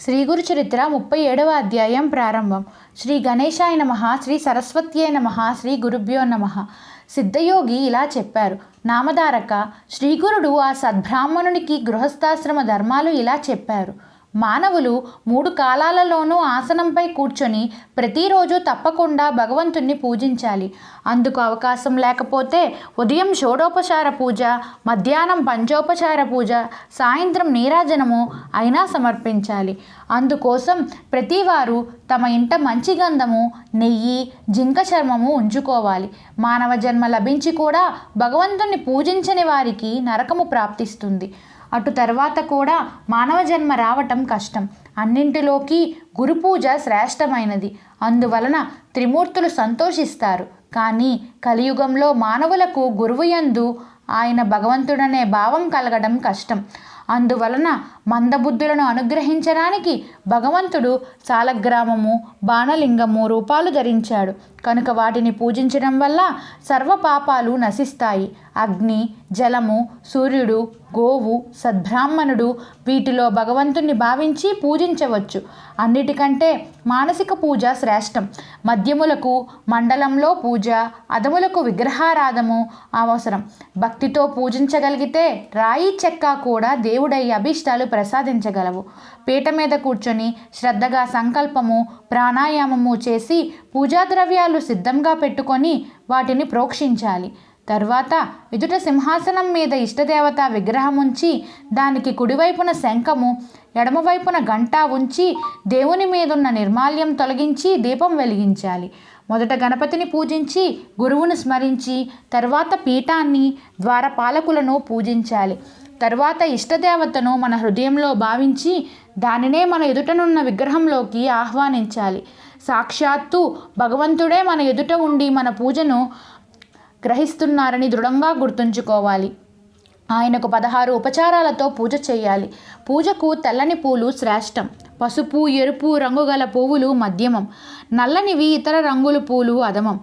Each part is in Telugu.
శ్రీ గురు చరిత్ర ముప్పై ఏడవ అధ్యాయం ప్రారంభం. శ్రీ గణేశాయ నమ శ్రీ సరస్వత్యై నమ శ్రీ గురుభ్యో నమ. సిద్ధయోగి ఇలా చెప్పారు. నామధారక శ్రీగురుడు ఆ సద్బ్రాహ్మణునికి గృహస్థాశ్రమ ధర్మాలు ఇలా చెప్పారు. మానవులు మూడు కాలాలలోనూ ఆసనంపై కూర్చొని ప్రతిరోజు తప్పకుండా భగవంతుణ్ణి పూజించాలి. అందుకు అవకాశం లేకపోతే ఉదయం షోడోపచార పూజ మధ్యాహ్నం పంచోపచార పూజ సాయంత్రం నీరాజనము అయినా సమర్పించాలి. అందుకోసం ప్రతివారు తమ ఇంట మంచి గంధము నెయ్యి జింక చర్మము ఉంచుకోవాలి. మానవ జన్మ లభించి కూడా భగవంతుణ్ణి పూజించని వారికి నరకము ప్రాప్తిస్తుంది. అటు తర్వాత కూడా మానవ జన్మ రావటం కష్టం. అన్నింటిలోకి గురు పూజ శ్రేష్టమైనది. అందువలన త్రిమూర్తులు సంతోషిస్తారు. కానీ కలియుగంలో మానవులకు గురువు యందు ఆయన భగవంతుడనే భావం కలగడం కష్టం. అందువలన మందబుద్ధులను అనుగ్రహించడానికి భగవంతుడు సాలగ్రామము బాణలింగము రూపాలు ధరించాడు. కనుక వాటిని పూజించడం వల్ల సర్వ పాపాలు నశిస్తాయి. అగ్ని జలము సూర్యుడు గోవు సద్బ్రాహ్మణుడు వీటిలో భగవంతుణ్ణి భావించి పూజించవచ్చు. అన్నిటికంటే మానసిక పూజ శ్రేష్టం. మద్యములకు మండలంలో పూజ అదములకు విగ్రహారాధము అవసరం. భక్తితో పూజించగలిగితే రాయి చెక్క కూడా దేవుడై అభీష్టాలు ప్రసాదించగలవు. పీట మీద కూర్చొని శ్రద్ధగా సంకల్పము ప్రాణాయామము చేసి పూజా ద్రవ్యాలు సిద్ధంగా పెట్టుకొని వాటిని ప్రోక్షించాలి. తర్వాత ఎదుట సింహాసనం మీద ఇష్టదేవత విగ్రహం ఉంచి దానికి కుడివైపున శంఖము ఎడమవైపున గంట ఉంచి దేవుని మీదున్న నిర్మాల్యం తొలగించి దీపం వెలిగించాలి. మొదట గణపతిని పూజించి గురువును స్మరించి తర్వాత పీఠాన్ని ద్వారపాలకులను పూజించాలి. తర్వాత ఇష్టదేవతను మన హృదయంలో భావించి దానినే మన ఎదుటనున్న విగ్రహంలోకి ఆహ్వానించాలి. సాక్షాత్తు భగవంతుడే మన ఎదుట ఉండి మన పూజను గ్రహిస్తున్నారని దృఢంగా గుర్తుంచుకోవాలి. ఆయనకు పదహారు ఉపచారాలతో పూజ చేయాలి. పూజకు తెల్లని పూలు శ్రేష్టం. పసుపు ఎరుపు రంగు గల పువ్వులు మధ్యమం. నల్లనివి ఇతర రంగుల పూలు అధమం.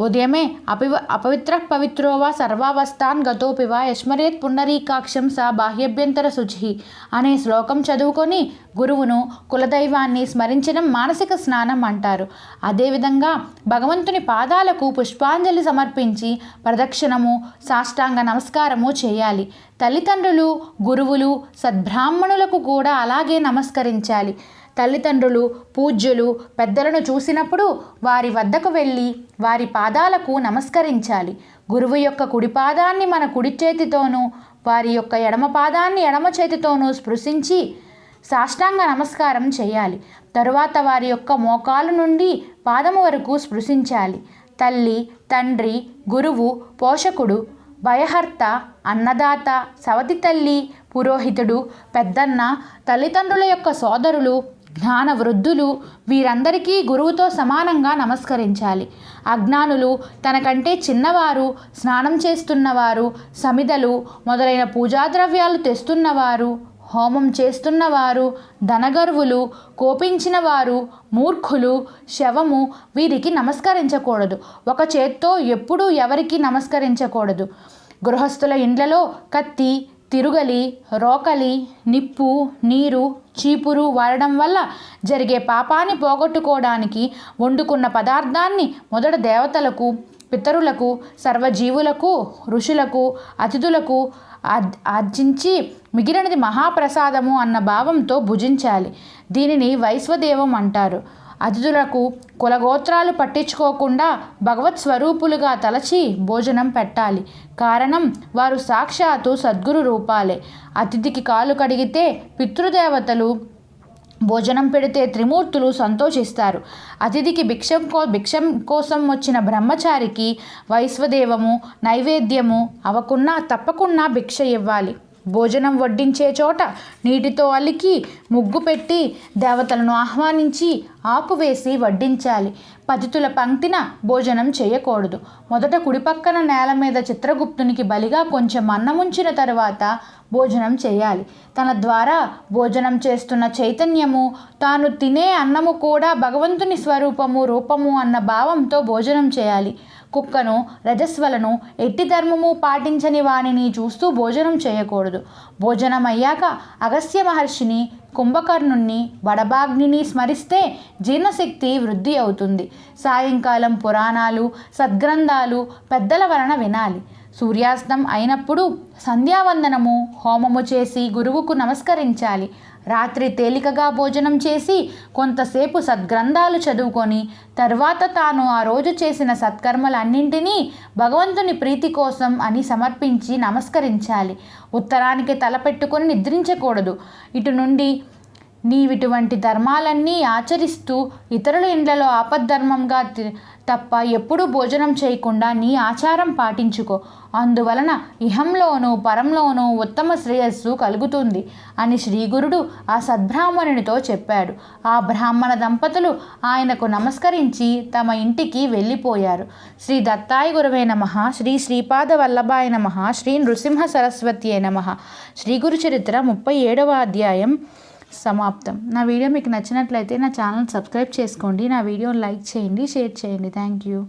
ఉదయమే అపివ అపవిత్ర పవిత్రోవా సర్వావస్థాన్ గతోపివా యశ్మరేత్ పునరీకాక్షం సా బాహ్యభ్యంతర శుచి అనే శ్లోకం చదువుకొని గురువును కులదైవాన్ని స్మరించడం మానసిక స్నానం అంటారు. అదేవిధంగా భగవంతుని పాదాలకు పుష్పాంజలి సమర్పించి ప్రదక్షిణము సాష్టాంగ నమస్కారము చేయాలి. తల్లిదండ్రులు గురువులు సద్బ్రాహ్మణులకు కూడా అలాగే నమస్కరించాలి. తల్లిదండ్రులు పూజ్యులు పెద్దలను చూసినప్పుడు వారి వద్దకు వెళ్ళి వారి పాదాలకు నమస్కరించాలి. గురువు యొక్క కుడి పాదాన్ని మన కుడి చేతితోనూ వారి యొక్క ఎడమ పాదాన్ని ఎడమ చేతితోనూ స్పృశించి సాష్టాంగ నమస్కారం చేయాలి. తరువాత వారి యొక్క మోకాలు నుండి పాదము వరకు స్పృశించాలి. తల్లి తండ్రి గురువు పోషకుడు భయహర్త అన్నదాత సవతి తల్లి పురోహితుడు పెద్దన్న తల్లిదండ్రుల యొక్క సోదరులు జ్ఞాన వృద్ధులు వీరందరికీ గురువుతో సమానంగా నమస్కరించాలి. అజ్ఞానులు తనకంటే చిన్నవారు స్నానం చేస్తున్నవారు సమిదలు మొదలైన పూజాద్రవ్యాలు తెస్తున్నవారు హోమం చేస్తున్నవారు ధనగర్వులు కోపించిన వారు మూర్ఖులు శవము వీరికి నమస్కరించకూడదు. ఒక చేత్తో ఎప్పుడూ ఎవరికి నమస్కరించకూడదు. గృహస్థుల ఇండ్లలో కత్తి తిరుగలి రోకలి నిప్పు నీరు చీపురు వాడడం వల్ల జరిగే పాపాన్ని పోగొట్టుకోవడానికి వండుకున్న పదార్థాన్ని మొదట దేవతలకు పితరులకు సర్వజీవులకు ఋషులకు అతిథులకు ఆర్జించి మిగిలినది మహాప్రసాదము అన్న భావంతో భుజించాలి. దీనిని వైశ్వదేవం అంటారు. అతిథులకు కులగోత్రాలు పట్టించుకోకుండా భగవత్ స్వరూపులుగా తలచి భోజనం పెట్టాలి. కారణం వారు సాక్షాత్తు సద్గురు రూపాలే. అతిథికి కాలు కడిగితే పితృదేవతలు భోజనం పెడితే త్రిమూర్తులు సంతోషిస్తారు. అతిథికి భిక్షం కో భిక్షం కోసం వచ్చిన బ్రహ్మచారికి వైశ్వదేవము నైవేద్యము అవకున్నా తప్పకుండా భిక్ష ఇవ్వాలి. భోజనం వడ్డించే చోట నీటితో అలికి ముగ్గు పెట్టి దేవతలను ఆహ్వానించి ఆకు వేసి వడ్డించాలి. పతితుల పంక్తిన భోజనం చేయకూడదు. మొదట కుడిపక్కన నేల మీద చిత్రగుప్తునికి బలిగా కొంచెం అన్నముంచిన తరువాత భోజనం చేయాలి. తన ద్వారా భోజనం చేస్తున్న చైతన్యము తాను తినే అన్నము కూడా భగవంతుని స్వరూపము రూపము అన్న భావంతో భోజనం చేయాలి. కుక్కను రజస్వలను ఎట్టి ధర్మము పాటించని వానిని చూస్తూ భోజనం చేయకూడదు. భోజనం అయ్యాక అగస్త్య మహర్షిని కుంభకర్ణుణ్ణి వడభాగ్నిని స్మరిస్తే జీర్ణశక్తి వృద్ధి అవుతుంది. సాయంకాలం పురాణాలు సద్గ్రంథాలు పెద్దల వలన వినాలి. సూర్యాస్తం అయినప్పుడు సంధ్యావందనము హోమము చేసి గురువుకు నమస్కరించాలి. రాత్రి తేలికగా భోజనం చేసి కొంతసేపు సద్గ్రంథాలు చదువుకొని తర్వాత తాను ఆ రోజు చేసిన సత్కర్మలన్నింటినీ భగవంతుని ప్రీతి కోసం అని సమర్పించి నమస్కరించాలి. ఉత్తరానికి తలపెట్టుకొని నిద్రించకూడదు. ఇటు నుండి నీవిటువంటి ధర్మాలన్నీ ఆచరిస్తూ ఇతరుల ఇండ్లలో ఆపద్ధర్మంగా తప్ప ఎప్పుడూ భోజనం చేయకుండా నీ ఆచారం పాటించుకో. అందువలన ఇహంలోనూ పరంలోనూ ఉత్తమ శ్రేయస్సు కలుగుతుంది అని శ్రీగురుడు ఆ సద్బ్రాహ్మణునితో చెప్పాడు. ఆ బ్రాహ్మణ దంపతులు ఆయనకు నమస్కరించి తమ ఇంటికి వెళ్ళిపోయారు. శ్రీ దత్తాయ గురవే నమ శ్రీ శ్రీపాద వల్లభాయ నమ శ్రీ నృసింహ సరస్వతి నమ. శ్రీ గురు చరిత్ర ముప్పై ఏడవ అధ్యాయం. సమాప్తం. నా వీడియో మీకు నచ్చినట్లయితే నా ఛానల్ సబ్స్క్రైబ్ చేసుకోండి. నా వీడియోని లైక్ చేయండి షేర్ చేయండి. Thank you.